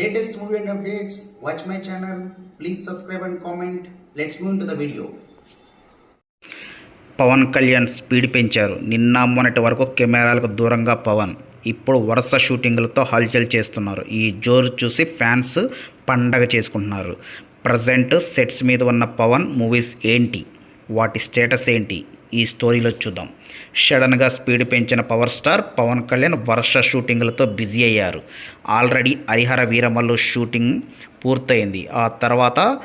Latest movie and updates watch my channel please subscribe and comment let's move to the video Pawan Kalyan speed పెంచారు. నిన్న మొన్నటి వరకు కెమెరాలకు దూరంగా పవన్. ఇప్పుడు వరుస షూటింగ్లతో హల్చల్ చేస్తున్నారు. ఈ జోరు చూసి ఫ్యాన్స్ పండగ చేసుకుంటున్నారు. ప్రజెంట్ సెట్స్ మీద ఉన్న పవన్ మూవీస్ ఏంటి? వాటి స్టేటస్ ఏంటి? ఈ స్టోరీలో చూద్దాం. సడన్గా స్పీడ్ పెంచిన పవర్ స్టార్ పవన్ కళ్యాణ్ వరుస షూటింగ్లతో బిజీ అయ్యారు. ఆల్రెడీ హరిహర వీరమల్లు షూటింగ్ పూర్తయింది. ఆ తర్వాత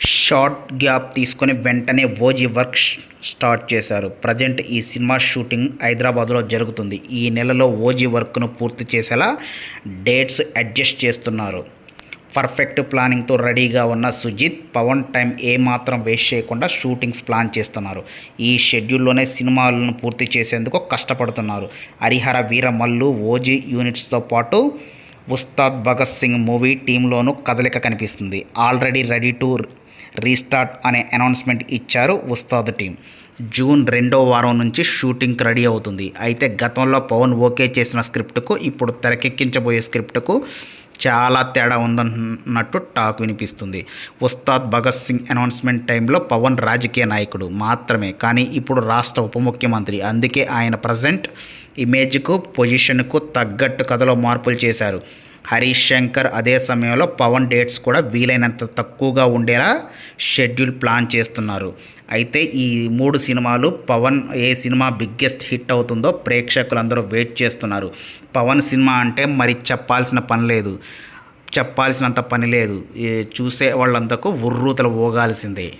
షార్ట్ గ్యాప్ తీసుకొని వెంటనే ఓజీ వర్క్ స్టార్ట్ చేశారు. ప్రజెంట్ ఈ సినిమా షూటింగ్ హైదరాబాద్లో జరుగుతుంది. ఈ నెలలో ఓజీ వర్క్ను పూర్తి చేసేలా డేట్స్ అడ్జస్ట్ చేస్తున్నారు. పర్ఫెక్ట్ ప్లానింగ్తో రెడీగా ఉన్న సుజిత్ పవన్ టైం ఏమాత్రం వేస్ట్ చేయకుండా షూటింగ్స్ ప్లాన్ చేస్తున్నారు. ఈ షెడ్యూల్లోనే సినిమాలను పూర్తి చేసేందుకు కష్టపడుతున్నారు. హరిహర వీరమల్లు ఓజీ యూనిట్స్తో పాటు ఉస్తాద్ భగత్ సింగ్ మూవీ టీంలోనూ కదలిక కనిపిస్తుంది. ఆల్రెడీ రెడీ టు రీస్టార్ట్ అనే అనౌన్స్మెంట్ ఇచ్చారు ఉస్తాద్ టీం. జూన్ రెండో వారం నుంచి షూటింగ్ రెడీ అవుతుంది. అయితే గతంలో పవన్ ఓకే చేసిన స్క్రిప్ట్కు ఇప్పుడు తెరకెక్కించబోయే స్క్రిప్ట్కు చాలా తేడా ఉందన్నట్టు టాక్ వినిపిస్తుంది. ఉస్తాద్ భగత్ సింగ్ అనౌన్స్మెంట్ టైంలో పవన్ రాజకీయ నాయకుడు మాత్రమే. కానీ ఇప్పుడు రాష్ట్ర ఉప ముఖ్యమంత్రి. అందుకే ఆయన ప్రజెంట్ ఇమేజ్కు పొజిషన్కు తగ్గట్టు కథలో మార్పులు చేశారు. హరీష్ శంకర్ అదే సమయంలో పవన్ డేట్స్ కూడా వీలైనంత తక్కువగా ఉండేలా షెడ్యూల్ ప్లాన్ చేస్తున్నారు. అయితే ఈ మూడు సినిమాలు పవన్ ఏ సినిమా బిగ్గెస్ట్ హిట్ అవుతుందో ప్రేక్షకులందరూ వెయిట్ చేస్తున్నారు. పవన్ సినిమా అంటే మరి చెప్పాల్సిన పని లేదు. చెప్పాల్సినంత పని లేదు. చూసే వాళ్ళంతకు ఉర్రూతలు ఊగాల్సిందే.